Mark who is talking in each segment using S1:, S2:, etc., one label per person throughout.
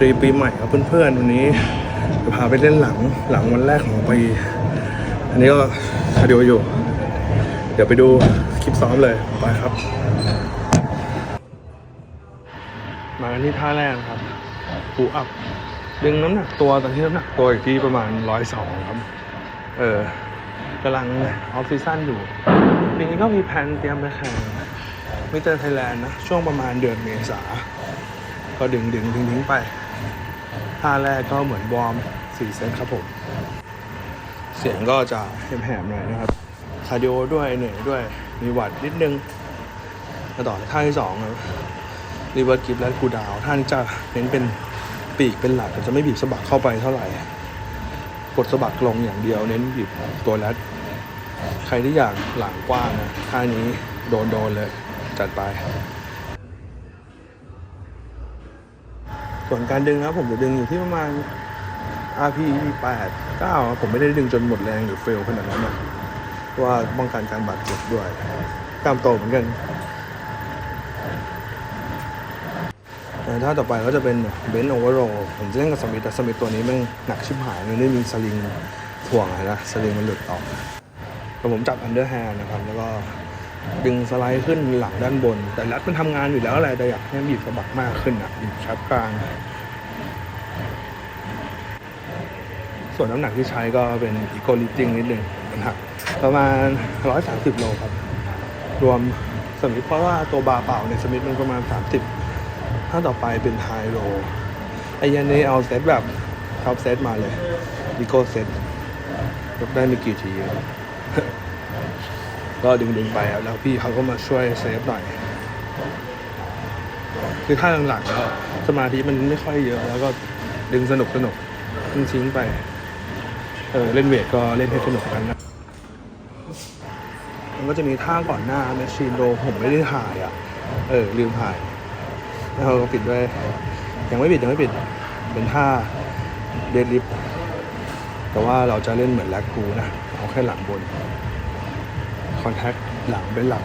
S1: ตรีปีใหม่กับเพื่อนๆวันนี้จะพาไปเล่นหลังหลังวันแรกของปี อันนี้ก็คาร์ดิโออยู่ เดี๋ยวไปดูคลิปซ้อมเลยไปครับ มาที่ท่าแรกครับปูอัพดึงน้ำหนักตัวตอนที่น้ำหนักตัวอยู่ที่ประมาณร้อยสองครับ เออกำลังออฟฟิศสั้นอยู่ปีนี้ก็มีแผนเตรียมไปแข่งมิเตอร์ไทยแลนด์นะ ช่วงประมาณเดือนเมษา ก็ดึงดึงดึงทิ้งไป ท่าแรกก็เหมือนวอร์มสี่เซตครับผม เสียงก็จะแหบๆหน่อยนะครับ คาร์ดิโอด้วยเหนื่อยด้วย มีหวัดนิดนึงมาต่อท่าที่สองครับรีเวิร์สกิฟและกูดาวท่านี้จะเน้นเป็นปีกเป็นหลักจะไม่บีบสะบักเข้าไปเท่าไหร่กดสะบักลงอย่างเดียวเน้นบีบตัวแรดใครที่อยากหลังกว้างนะท่านี้โดนโดนเลย จัดไป ส่วนการดึงนะครับผมจะดึงอยู่ที่ประมาณ RP 8 9ผมไม่ได้ดึงจนหมดแรงหรือเฟลขนาดนั้นนะเพราะว่าป้องกันการบาดเจ็บด้วย กล้ามโตเหมือนกันแต่ถ้าต่อไปก็จะเป็นเบนโอเวอร์โรผมจะเล่นกับสมิธแต่สมิธตัวนี้ม่งหนักชิบหายมันไม่มีสลิงถ่วงอะนะสลิงมันหลุดออกแต่ผมจับอันเดอร์แฮนนะครับ แล้วก็ ดึงสไลด์ขึ้นหลังด้านบน แต่รัดมันทำงานอยู่แล้วแหละแต่อยากให้บีบสะบักมากขึ้นอะบีบชับกลาง ส่วนน้ำหนักที่ใช้ก็เป็นอีโกลิฟติ้งนิดนึงน้ำหนักประมาณ 130 โลครับ รวมสมิธเพราะว่าตัวบาร์เปล่าเนี่ยสมิธมันประมาณ 30 ถ้าต่อไปเป็นไฮโลไอ้ยันนี้เอาเซตแบบท็อปเซตมาเลยอีโกเซตยกได้ไม่กี่ทีครับ ก็ดึงๆไปแล้วพี่เขาก็มาช่วยเซฟหน่อยคือถ้าหลังๆแล้วสมาธิมันไม่ค่อยเยอะ แล้วก็ดึงสนุกสนุกทิ้งทิ้งไปเออเล่นเวทก็เล่นให้สนุกกันนะมันก็จะมีท่าก่อนหน้าแมชชีนโดผมไม่ได้ถ่ายอะ เออลืมถ่ายแล้วเราก็ปิดด้วยยังไม่ปิดยังไม่ปิดเป็นท่าเดดลิฟแต่ว่าเราจะเล่นเหมือนแลกกูนะเอาแค่หลังบน อนแทคหลังเป็นหลัก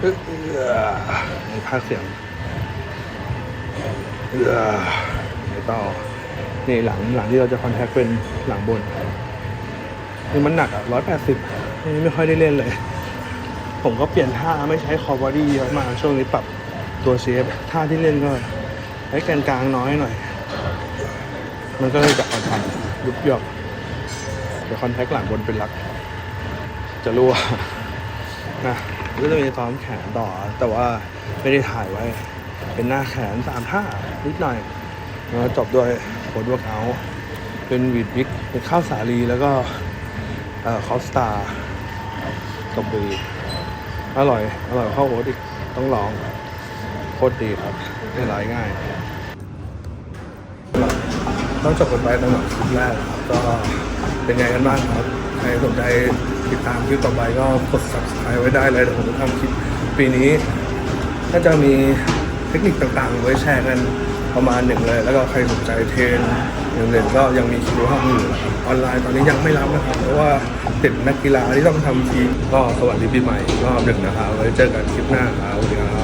S1: เออเอในภาคเสียงเออไม่ต่อนี่หลังหลังที่เราจะคอนแทคเป็นหลังบนนี่มันหนักอะร้อยแปดสิบนี่ไม่ค่อยได้เล่นเลย ผมก็เปลี่ยนท่าไม่ใช้คอบอดี้เยอะมากช่วงนี้ปรับตัวเชฟท่าที่เล่นก็ใช้แกนกลางน้อยหน่อย มันก็เลยจะอ่อนๆยุบยอบเดี๋ยวคอนแทคหลังบนเป็นหลัก จะรั่วนะก็จะมีซ้อมแขนต่อ แต่ว่าไม่ได้ถ่ายไว้ เป็นหน้าแขนสามท่านิดหน่อยแล้วจบด้วยโคดวกเอาเป็นวีดวิกเป็นข้าวสาลีแล้วก็เอ่อคอสตากับวีดอร่อย อร่อยข้าวโอ๊ตอีกต้องลองโคตรดีครับไม่ร้ายง่าย ต้องจบกันไปตั้งแต่คลิปแรกครับก็เป็นไงกันบ้างครับใครสนใจติดตามคลิปต่อไปก็กด subscribe ไว้ได้เลยเดี๋ยวผมจะทำคลิปปีนี้ก็จะมีเทคนิคต่างๆ ไว้แชร์กันประมาณหนึ่งเลย แล้วก็ใครสนใจเทรนอย่างเด่นก็ยังมีคิวห้องอยู่นะครับออนไลน์ตอนนี้ยังไม่รับนะครับ เพราะว่าติดนักกีฬาที่ต้องทำทีมก็สวัสดีปีใหม่รอบหนึ่งนะครับไว้เจอกันคลิปหน้าครับสวัสดีครับ